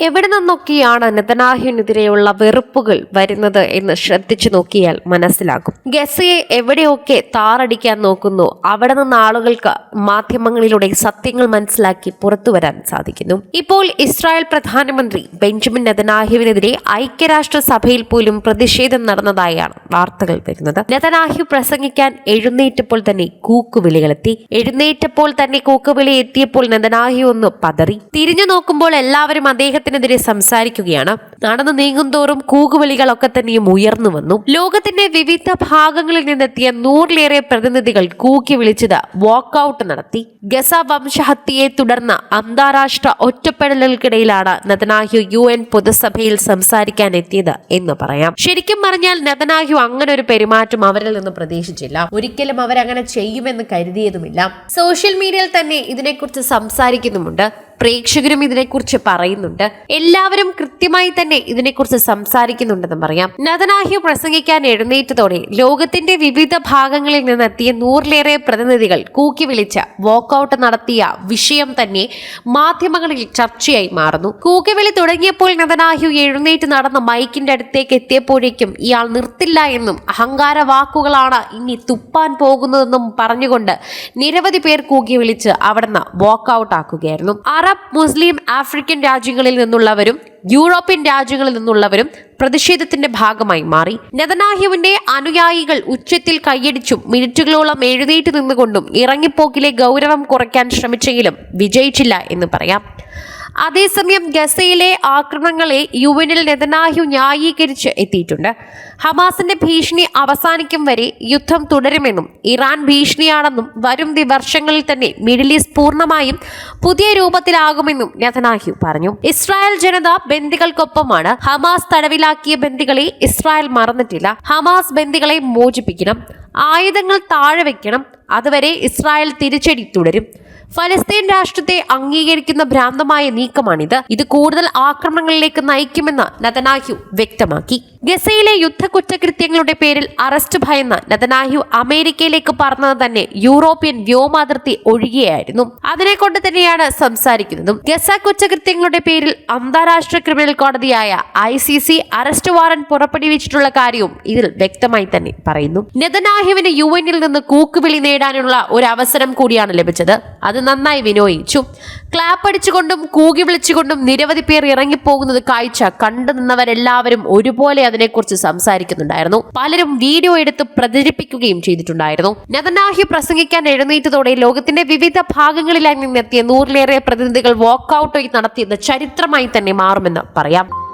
എവിടെ നിന്നൊക്കെയാണ് നിതനാഹിനെതിരെയുള്ള വെറുപ്പുകൾ വരുന്നത് എന്ന് ശ്രദ്ധിച്ചു നോക്കിയാൽ മനസ്സിലാകും. ഗസയെ എവിടെയൊക്കെ താറടിക്കാൻ നോക്കുന്നു അവിടെ നിന്ന് ആളുകൾക്ക് മാധ്യമങ്ങളിലൂടെ സത്യങ്ങൾ മനസ്സിലാക്കി പുറത്തു വരാൻ സാധിക്കുന്നു. ഇപ്പോൾ ഇസ്രായേൽ പ്രധാനമന്ത്രി ബെഞ്ചമിൻ നെതനാഹുവിനെതിരെ ഐക്യരാഷ്ട്ര സഭയിൽ പോലും പ്രതിഷേധം നടന്നതായാണ് വാർത്തകൾ വരുന്നത്. നെതനാഹു പ്രസംഗിക്കാൻ എഴുന്നേറ്റപ്പോൾ തന്നെ കൂക്കുവിളികളെത്തി. എഴുന്നേറ്റപ്പോൾ തന്നെ കൂക്കുവിളി എത്തിയപ്പോൾ നെതനാഹു ഒന്ന് പതറി. തിരിഞ്ഞു നോക്കുമ്പോൾ എല്ലാവരും അദ്ദേഹത്തിനെതിരെ സംസാരിക്കുകയാണ്. നടന്നു നീങ്ങുന്തോറും കൂകുവിളികളൊക്കെ തന്നെയും ഉയർന്നു വന്നു. ലോകത്തിന്റെ വിവിധ ഭാഗങ്ങളിൽ നിന്നെത്തിയ നൂറിലേറെ പ്രതിനിധികൾ കൂക്കി വിളിച്ചത് വാക്കൌട്ട് നടത്തി. ഗസ വംശഹത്യയെ തുടർന്ന് അന്താരാഷ്ട്ര ഒറ്റപ്പെടലുകൾക്കിടയിലാണ് നെതനാഹു യു എൻ പൊതുസഭയിൽ സംസാരിക്കാൻ എത്തിയത് എന്ന് പറയാം. ശരിക്കും പറഞ്ഞാൽ നെതനാഹു അങ്ങനെ ഒരു പെരുമാറ്റം അവരിൽ നിന്ന് പ്രതീക്ഷിച്ചില്ല. ഒരിക്കലും അവരങ്ങനെ ചെയ്യുമെന്ന് കരുതിയതുമില്ല. സോഷ്യൽ മീഡിയയിൽ തന്നെ ഇതിനെക്കുറിച്ച് സംസാരിക്കുന്നുമുണ്ട്. പ്രേക്ഷകരും ഇതിനെക്കുറിച്ച് പറയുന്നുണ്ട്. എല്ലാവരും കൃത്യമായി തന്നെ ഇതിനെക്കുറിച്ച് സംസാരിക്കുന്നുണ്ടെന്ന് പറയാം. നദനാഹ്യ പ്രസംഗിക്കാൻ എഴുന്നേറ്റതോടെ ലോകത്തിന്റെ വിവിധ ഭാഗങ്ങളിൽ നിന്നെത്തിയ നൂറിലേറെ പ്രതിനിധികൾ കൂക്കി വിളിച്ച് വാക്കൌട്ട് നടത്തിയ വിഷയം തന്നെ മാധ്യമങ്ങളിൽ ചർച്ചയായി മാറുന്നു. കൂക്കിവിളി തുടങ്ങിയപ്പോൾ നതനാഹ്യു എഴുന്നേറ്റ് നടന്ന മൈക്കിന്റെ അടുത്തേക്ക് എത്തിയപ്പോഴേക്കും ഇയാൾ നിർത്തില്ല എന്നും അഹങ്കാര വാക്കുകളാണ് ഇനി തുപ്പാൻ പോകുന്നതെന്നും പറഞ്ഞുകൊണ്ട് നിരവധി പേർ കൂക്കി വിളിച്ച് അവിടുന്ന് വാക്കൌട്ട് ആക്കുകയായിരുന്നു. അറബ് മുസ്ലിം ആഫ്രിക്കൻ രാജ്യങ്ങളിൽ നിന്നുള്ളവരും യൂറോപ്യൻ രാജ്യങ്ങളിൽ നിന്നുള്ളവരും പ്രതിഷേധത്തിന്റെ ഭാഗമായി മാറി. നെതനാഹ്യുവിന്റെ അനുയായികൾ ഉച്ചത്തിൽ കൈയടിച്ചും മിനിറ്റുകളോളം എഴുന്നേറ്റ് നിന്നുകൊണ്ടും ഇറങ്ങിപ്പോക്കിലെ ഗൗരവം കുറയ്ക്കാൻ ശ്രമിച്ചെങ്കിലും വിജയിച്ചില്ല എന്ന് പറയാം. അതേസമയം ഗസയിലെ ആക്രമണങ്ങളെ യു എനിൽ നെതനാഹ്യു ന്യായീകരിച്ച് എത്തിയിട്ടുണ്ട്. ഹമാസിന്റെ ഭീഷണി അവസാനിക്കും വരെ യുദ്ധം തുടരുമെന്നും ഇറാൻ ഭീഷണിയാണെന്നും വരും വർഷങ്ങളിൽ തന്നെ മിഡിൽ ഈസ്റ്റ് പൂർണമായും പുതിയ രൂപത്തിലാകുമെന്നും നെതനാഹ്യു പറഞ്ഞു. ഇസ്രായേൽ ജനത ബന്ദികൾക്കൊപ്പമാണ്. ഹമാസ് തടവിലാക്കിയ ബന്ദികളെ ഇസ്രായേൽ മറന്നിട്ടില്ല. ഹമാസ് ബന്ദികളെ മോചിപ്പിക്കണം. ആയുധങ്ങൾ താഴെ വെക്കണം. അതുവരെ ഇസ്രായേൽ തിരിച്ചടി തുടരും. ഫലസ്തീൻ രാഷ്ട്രത്തെ അംഗീകരിക്കുന്ന ഭ്രാന്തമായ നീക്കമാണിത്. ഇത് കൂടുതൽ ആക്രമണങ്ങളിലേക്ക് നയിക്കുമെന്ന് നതനാഹ്യു വ്യക്തമാക്കി. ഗസയിലെ യുദ്ധ കുറ്റകൃത്യങ്ങളുടെ പേരിൽ അറസ്റ്റ് ഭയന്ന് നതനാഹ്യു അമേരിക്കയിലേക്ക് പറഞ്ഞത് തന്നെ യൂറോപ്യൻ വ്യോമാതിർത്തി ഒഴികെയായിരുന്നു. അതിനെ കൊണ്ട് തന്നെയാണ് സംസാരിക്കുന്നതും. ഗസ കുറ്റകൃത്യങ്ങളുടെ പേരിൽ അന്താരാഷ്ട്ര criminal കോടതിയായ I C C arrest warrant പുറപ്പെടുവിച്ചിട്ടുള്ള കാര്യവും ഇതിൽ വ്യക്തമായി തന്നെ പറയുന്നു. നെതനാഹ്യുവിന് യു എന്നിൽ നിന്ന് കൂക്കുവിളി നേടാനുള്ള ഒരു അവസരം കൂടിയാണ് ലഭിച്ചത്. അത് നന്നായി വിനോയിച്ചു ക്ലാപ്പ് അടിച്ചുകൊണ്ടും കൂകി വിളിച്ചുകൊണ്ടും നിരവധി പേർ ഇറങ്ങിപ്പോകുന്നത് കാഴ്ച കണ്ടു നിന്നവരെല്ലാവരും ഒരുപോലെ അതിനെക്കുറിച്ച് സംസാരിക്കുന്നുണ്ടായിരുന്നു. പലരും വീഡിയോ എടുത്ത് പ്രചരിപ്പിക്കുകയും ചെയ്തിട്ടുണ്ടായിരുന്നു. നദനാഹി പ്രസംഗിക്കാൻ എഴുന്നേറ്റതോടെ ലോകത്തിന്റെ വിവിധ ഭാഗങ്ങളിലായി നിന്നെത്തിയ നൂറിലേറെ പ്രതിനിധികൾ വാക്കൌട്ട് നടത്തിയത് ചരിത്രമായി തന്നെ മാറുമെന്ന് പറയാം.